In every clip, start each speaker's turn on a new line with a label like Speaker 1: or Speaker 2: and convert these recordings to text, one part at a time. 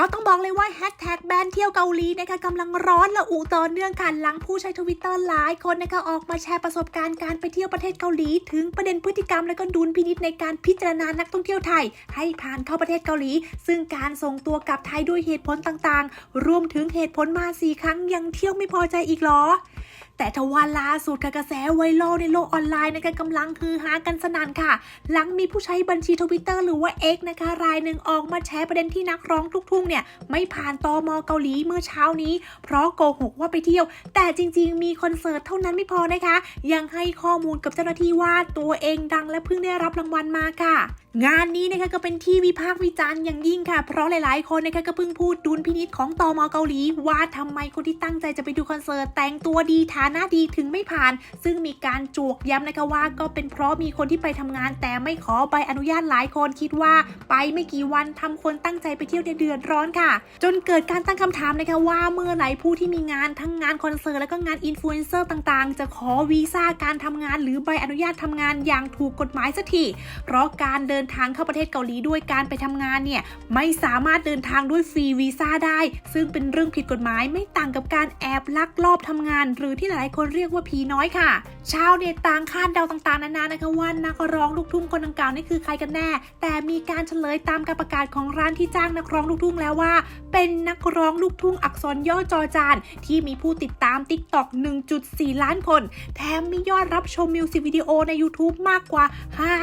Speaker 1: ก็ต้องบอกเลยว่าแฮชแท็กแบนเที่ยวเกาหลีนะคะกำลังร้อนละอุต่อเนื่องค่ะหลังผู้ใช้ทวิตเตอร์หลายคนนะคะออกมาแชร์ประสบการณ์การไปเที่ยวประเทศเกาหลี ถึงประเด็นพฤติกรรมและก็ดุลพินิจในการพิจารณานักท่องเที่ยวไทย ให้ผ่านเข้าประเทศเกาหลี ซึ่งการส่งตัวกลับไทยด้วยเหตุผลต่างๆ รวมถึงเหตุผลมาสี่ครั้งยังเที่ยวไม่พอใจอีกหรอ แต่ทว่าล่าสุดค่ะกระแสไวรัลในโลกออนไลน์นะคะกำลังคือหากันสนั่นค่ะ หลังมีผู้ใช้บัญชีทวิตเตอร์หรือว่า X นะคะ รายหนึ่งออกมาแชร์ประเด็นที่นักร้องลูกทุ่งเนี่ย ไม่ผ่านตอมเกาหลีเมื่อเช้านี้ เพราะโกหกว่าไปเที่ยว แต่จริงๆ มีคอนเสิร์ตเท่านั้นไม่พอนะคะ ยังให้ข้อมูลกับเจ้าหน้าที่ว่าตัวเองดังและเพิ่งได้รับรางวัลมาค่ะ งานนี้นะคะก็เป็นที่วิพากษ์วิจารณ์อย่างยิ่งค่ะ เพราะหลายๆ คนนะคะก็เพิ่งพูดดุลพินิษของตอมเกาหลี ว่าทำไมคนที่ตั้งใจจะไปดูคอนเสิร์ตแต่งตัวดีฐานะดีถึงไม่ผ่าน ซึ่งมีการจวกย้ำนะคะว่า ก็เป็นเพราะมีคนที่ไปทำงาน แต่ไม่ขอใบอนุญาตหลายคนคิดว่า ไปไม่กี่วันทำคนตั้งใจไปเที่ยวในเดือดร้อนค่ะ จนเกิดการตั้งคำถามนะคะว่าเมื่อไหร่ผู้ที่มีงานทั้งงานคอนเสิร์ตและก็งานอินฟลูเอนเซอร์ต่างๆ จะขอวีซ่าการทำงาน หรือใบอนุญาตทำงานอย่างถูกกฎหมายสักทีเพราะการเดินทางเข้าประเทศเกาหลีด้วยการไปทำงานเนี่ยไม่สามารถเดินทางด้วยฟรีวีซ่าได้ ซึ่งเป็นเรื่องผิดกฎหมายไม่ต่างกับการแอบลักลอบทำงาน หรือที่หลายๆ คนเรียกว่าผีน้อยค่ะ ชาวเน็ตต่างคาดเดาต่างๆนานานะคะว่านักร้องลูกทุ่งคนดังกล่าวนี่คือใครกันแน่ แต่มีการเฉลยตามการประกาศของร้านที่จ้างนักร้องลูกทุ่งแล้วว่า เป็นนักร้องลูกทุ่งอักษรย่อจอจาน ที่มีผู้ติดตาม TikTok 1.4 ล้านคน แถมมียอดรับชมมิวสิกวิดีโอใน YouTube มากกว่า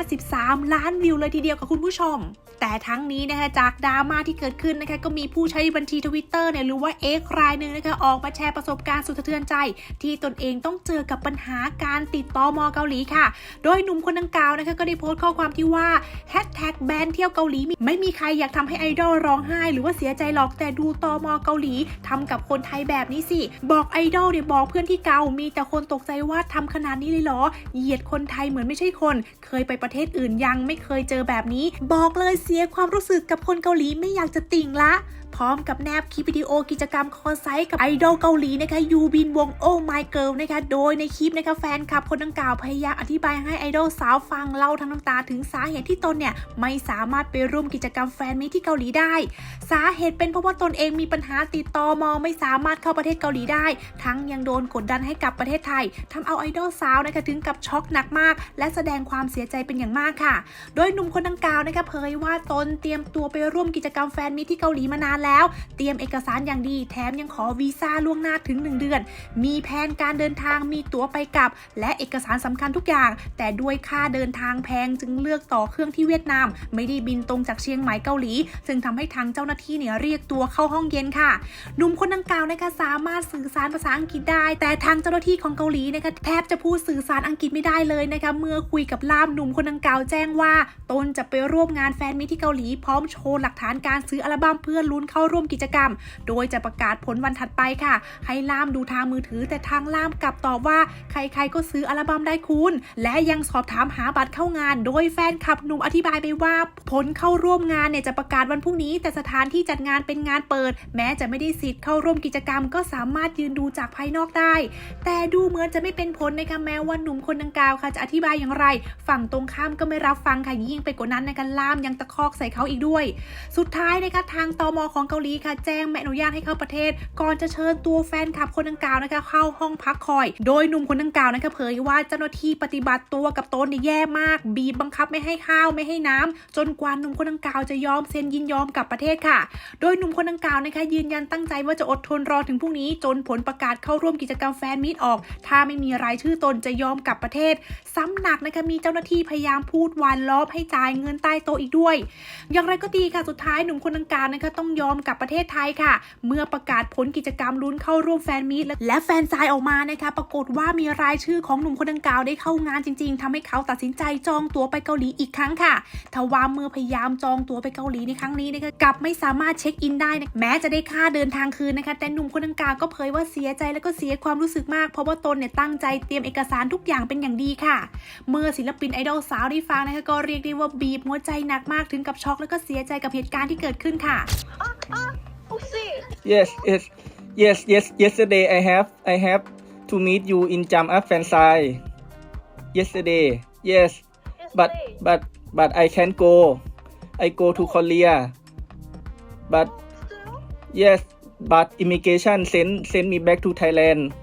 Speaker 1: 53 ล้านวิวเลยทีเดียวกับคุณผู้ชม แต่ทั้งนี้นะคะจากดราม่าที่เกิดขึ้นนะคะก็มีผู้ใช้บัญชีทวิตเตอร์เนี่ยหรือว่า X รายหนึ่งนะคะออกมาแชร์ประสบการณ์สุดสะเทือนใจ ที่ตนเองต้องเจอกับปัญหาการติดต่อมอเกาหลีค่ะ โดยหนุ่มคนดังกล่าวนะคะก็ได้โพสต์ข้อความที่ว่าแฮชแท็กแบนเที่ยวเกาหลีไม่มีใครอยากทำให้ไอดอลร้องไห้ หรือว่าเสียใจหรอกแต่ดูตอมอเกาหลีทำกับคนไทยแบบนี้สิ บอกไอดอลเนี่ยบอกเพื่อนที่เกามีแต่คนตกใจว่าทำขนาดนี้เลยเหรอเหยียดคนไทยเหมือนไม่ใช่คน เคยไปประเทศอื่นยังไม่เคยเจอแบบนี้ บอกเลยเเสียความรู้สึกกับคนเกาหลีไม่อยากจะติ่งละ พร้อมกับแนบคลิปวิดีโอกิจกรรมคอนไซต์กับไอดอลเกาหลีนะคะยูบินวงโอ้ My Girl นะคะโดยในคลิปนะคะแฟนคลับคนดังกล่าวพยายามอธิบายให้ไอดอลสาวฟังเล่าทั้งน้ำตาถึงสาเหตุที่ตนเนี่ยไม่สามารถไปร่วมกิจกรรมแฟนมิตที่เกาหลีได้ สาเหตุเป็นเพราะว่าตนเองมีปัญหาติดต่อมอไม่สามารถเข้าประเทศเกาหลีได้ ทั้งยังโดนกดดันให้กลับประเทศไทยทำเอาไอดอลสาวนะคะถึงกับช็อกหนักมาก และแสดงความเสียใจเป็นอย่างมากค่ะ โดยหนุ่มคนดังกล่าวนะคะเผยว่าตนเตรียมตัวไปร่วมกิจกรรมแฟนมิตที่เกาหลีมานานแล้ว เตรียมเอกสารอย่างดี แถมยังขอวีซ่าล่วงหน้าถึง 1 เดือน มีแผนการเดินทางมีตั๋วไปกลับ และเอกสารสำคัญทุกอย่าง แต่ด้วยค่าเดินทางแพงจึงเลือกต่อเครื่องที่เวียดนาม ไม่ได้บินตรงจากเชียงใหม่เกาหลี ซึ่งทำให้ทางเจ้าหน้าที่เนี่ยเรียกตัวเข้าห้องเย็นค่ะหนุ่มคนดังกล่าวนะคะสามารถสื่อสารภาษาอังกฤษได้ แต่ทางเจ้าหน้าที่ของเกาหลีนะคะแทบจะพูดสื่อสารอังกฤษไม่ได้เลยนะคะเมื่อคุยกับล่ามหนุ่มคนดังกล่าวแจ้งว่าตนจะไปร่วมงานแฟนมิตที่เกาหลีพร้อมโชว์หลักฐานการซื้ออัลบั้มเพื่อลุ้นเข้าร่วมกิจกรรม โดยจะประกาศผลวันถัดไปค่ะ ให้ล่ามดูทางมือถือ แต่ทางล่ามกลับตอบว่า ใครๆก็ซื้ออัลบั้มได้คุณ และยังสอบถามหาบัตรเข้างาน โดยแฟนคลับหนุ่มอธิบายไปว่า ผลเข้าร่วมงานเนี่ยจะประกาศวันพรุ่งนี้ แต่สถานที่จัดงานเป็นงานเปิด แม้จะไม่ได้สิทธิ์เข้าร่วมกิจกรรม ก็สามารถยืนดูจากภายนอกได้ แต่ดูเหมือนจะไม่เป็นผลนะคะแม้ว่าหนุ่มคนดังกล่าวค่ะจะอธิบายอย่างไร ฝั่งตรงข้ามก็ไม่รับฟังค่ะยิ่งไปกว่านั้นนะคะล่ามยังตะคอกใส่เขาอีกด้วย สุดท้ายนะคะทางตอมของเกาหลีค่ะแจ้งไม่อนุญาตให้เข้าประเทศ ก่อนจะเชิญตัวแฟนคลับคนดังกล่าวนะคะ เข้าห้องพักคอย โดยหนุ่มคนดังกล่าวนะคะเผยว่าเจ้าหน้าที่ปฏิบัติตัวกับตนแย่มาก บีบบังคับไม่ให้ข้าวไม่ให้น้ำจนกว่าหนุ่มคนดังกล่าวจะยอมเซ็นยินยอมกับประเทศค่ะ โดยหนุ่มคนดังกล่าวนะคะ ยืนยันตั้งใจว่าจะอดทนรอถึงพรุ่งนี้ จนผลประกาศเข้าร่วมกิจกรรมแฟนมีตออก ถ้าไม่มีรายชื่อตนจะยอมกลับประเทศ ซ้ำหนักนะคะมีเจ้าหน้าที่พยายามพูดวานล้อมให้จ่ายเงินใต้โต๊ะอีกด้วย อย่างไรก็ดีค่ะสุดท้ายหนุ่มคนดังกล่าวนะคะต้องยอมกลับประเทศไทยค่ะ เมื่อประกาศผลกิจกรรมลุ้นเข้าร่วมแฟนมีตและแฟนซายออกมานะคะ ปรากฏว่ามีรายชื่อของหนุ่มคนดังกล่าวได้เข้างานจริง ๆทำให้เขาตัดสินใจจองตั๋วไปเกาหลีอีกครั้งค่ะทว่าเมื่อพยายามจองตั๋วไปเกาหลีในครั้งนี้นะคะกลับไม่สามารถเช็คอินได้นะแม้จะได้ค่าเดินทางคืนนะคะแต่หนุ่มคนดังกล่าวก็เผยว่าเสียใจและก็เสียความรู้สึกมากเพราะว่าตนเนี่ยตั้งใจเตรียมเอกสารทุกอย่างเป็นอย่างดีค่ะ เมื่อศิลปินไอดอลสาวได้ฟังนะคะก็เรียกได้ว่าบีบหัวใจหนักมากถึงกับช็อกแล้วก็เสียใจกับเหตุการณ์ที่เกิดขึ้นค่ะ
Speaker 2: Yes, yes, yes, yes. Yesterday I have I have to meet you in Jam Up Yesterday, yes, but
Speaker 3: Yesterday.
Speaker 2: but but I can't go. I go to Korea, but
Speaker 3: Still?
Speaker 2: yes, but immigration send send me back to Thailand.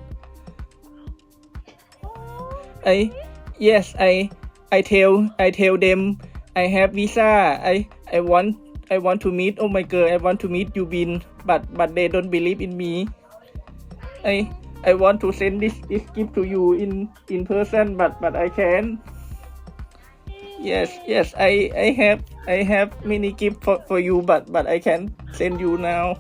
Speaker 2: I oh, yes I I tell I tell them I have visa I I want I want to meet oh my girl I want to meet you bin. But but they don't believe in me. I I want to send this this gift to you in in person but but I can't yes yes I I have I have many gift for for you but but I can send you now.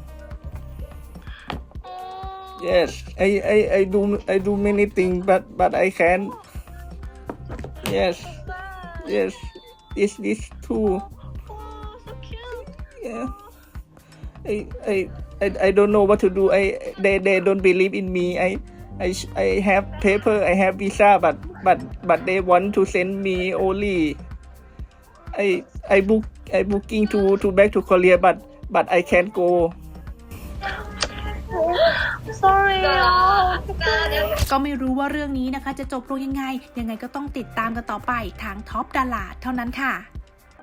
Speaker 2: Yes I I I do I do many things but but I can't yes yes this this too. Yeah I I I, I don't know what to do I they they don't believe in me I I sh- I have paper I have visa but but but they want to send me only I I book I booking to to back to Korea but but I can't go
Speaker 3: Sorry.
Speaker 1: ก็ไม่รู้ว่าเรื่องนี้นะคะ จะจบลงยังไง ยังไงก็ต้องติดตามกันต่อไปทางท็อปดาราเท่านั้นค่ะ